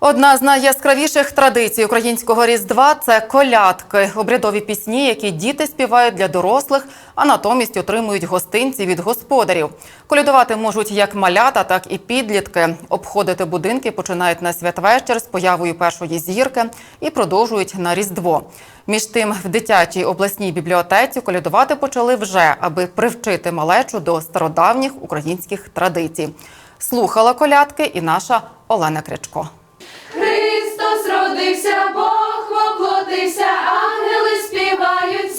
Одна з найяскравіших традицій українського різдва це колядки, обрядові пісні, які діти співають для дорослих, а натомість отримують гостинці від господарів. Колядувати можуть як малята, так і підлітки. Обходити будинки починають на святвечір з появою першої зірки і продовжують на різдво. Між тим, в дитячій обласній бібліотеці колядувати почали вже, аби привчити малечу до стародавніх українських традицій. Слухала колядки і наша Олена Крячко. Христос родився, Бог воплотився, ангели співають,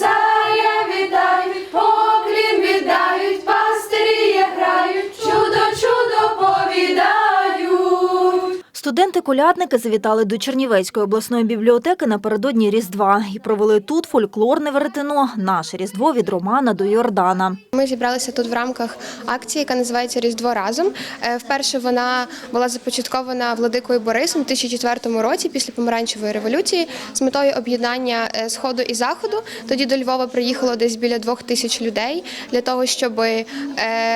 Студенти-колядники завітали до Чернівецької обласної бібліотеки напередодні Різдва і провели тут фольклорне веретено «Наше Різдво від Романа до Йордана». Ми зібралися тут в рамках акції, яка називається Різдво разом. Е, Вперше вона була започаткована владикою Борисом у 2004 році після помаранчевої революції з метою об'єднання е, сходу і заходу. Тоді до Львова приїхало десь біля двох тисяч людей для того, щоб е,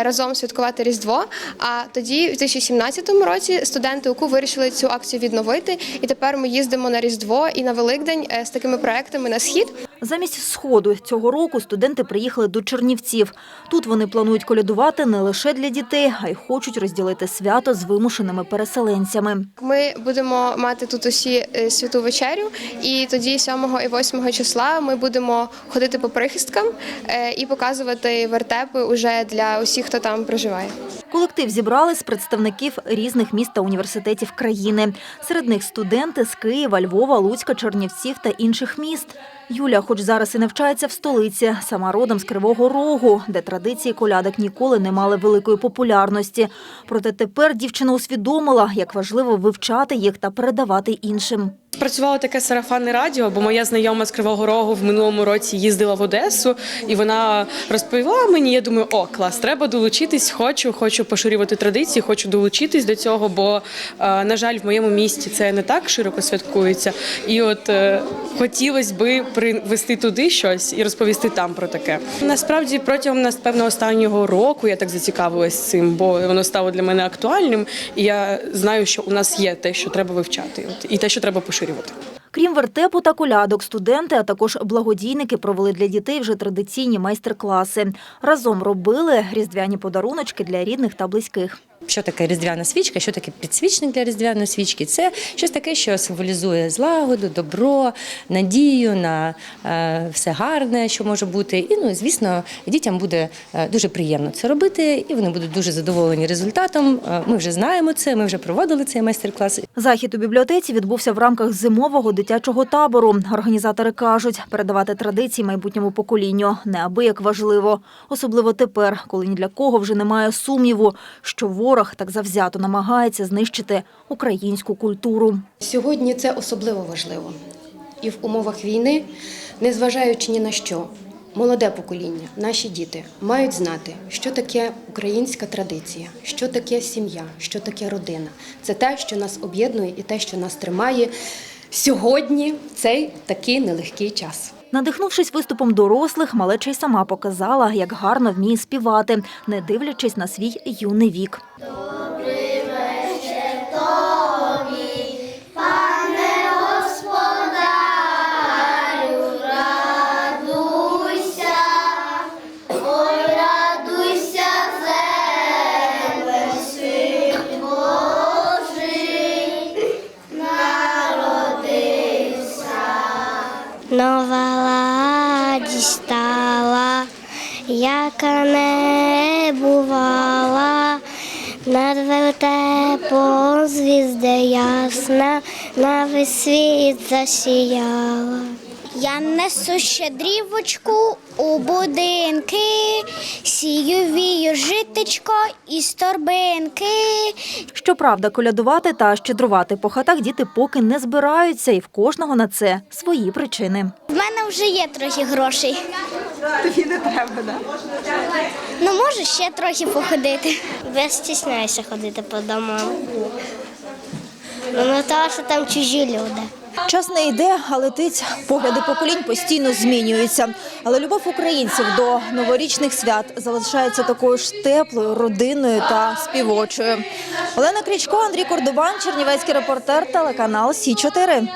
разом святкувати Різдво. А тоді, в 2017 році, студенти УКУ вирішили цю акцію відновити. І тепер ми їздимо на Різдво і на Великдень е, з такими проектами на схід. Замість сходу цього року студенти приїхали до Чернівців. Тут вони планують колядувати не лише для дітей, а й хочуть розділити свято з вимушеними переселенцями. Ми будемо мати тут усі е, святу вечерю, і тоді 7 і 8 числа ми будемо ходити по прихисткам е, і показувати вертепи уже для усіх, хто там проживає. Колектив зібрали з представників різних міст та університетів країни. Серед них студенти з Києва, Львова, Луцька, Чернівців та інших міст. Юля, хоч зараз і навчається в столиці, сама родом з Кривого Рогу, де традиції колядок ніколи не мали великої популярності. Проте тепер дівчина усвідомила, як важливо вивчати їх та передавати іншим. Працювало таке сарафанне радіо, бо моя знайома з Кривого Рогу в минулому році їздила в Одесу, і вона розповіла мені. Я думаю, о, клас, треба долучитись. Хочу, хочу поширювати традиції, хочу долучитись до цього. Бо, е, на жаль, в моєму місті це не так широко святкується. І от е, хотілося би привести туди щось і розповісти там про таке. Насправді, протягом напевно останнього року я так зацікавилась цим, бо воно стало для мене актуальним, і я знаю, що у нас є те, що треба вивчати, і те, що треба поширювати. Крім вертепу та колядок, студенти, а також благодійники провели для дітей вже традиційні майстер-класи. Разом робили різдвяні подаруночки для рідних та близьких. Що таке різдвяна свічка, що таке підсвічник для різдвяної свічки? Це щось таке, що символізує злагоду, добро, надію на е, все гарне, що може бути. І ну, звісно, дітям буде е, дуже приємно це робити, і вони будуть дуже задоволені результатом. Е, Ми вже знаємо це, ми вже проводили цей майстер-клас. Захід у бібліотеці відбувся в рамках зимового дитячого табору. Організатори кажуть, передавати традиції майбутньому поколінню неабияк важливо. Особливо тепер, коли ні для кого вже немає сумніву, що ворог так завзято намагається знищити українську культуру. Сьогодні це особливо важливо. І в умовах війни, незважаючи ні на що, молоде покоління, наші діти мають знати, що таке українська традиція, що таке сім'я, що таке родина. Це те, що нас об'єднує і те, що нас тримає сьогодні в цей такий нелегкий час. Надихнувшись виступом дорослих, малеча й сама показала, як гарно вміє співати, не дивлячись на свій юний вік. Ладість стала, яка не бувала, над вертепом звізда ясна, на весь світ засіяла. Я несу щедрівочку у будинки, сію вію житечко із торбинки. Щоправда, колядувати та щедрувати по хатах діти поки не збираються, і в кожного на це свої причини. Вже є трохи грошей. Тобі не треба, так? Ну, можу ще трохи походити. Я стісняюся ходити по домам. Ну, що там чужі люди. Час не йде, а летить. Погляди поколінь постійно змінюються. Але любов українців до новорічних свят залишається такою ж теплою, родинною та співочою. Олена Крічко, Андрій Кордубан, Чернівецький репортер, телеканал Сі 4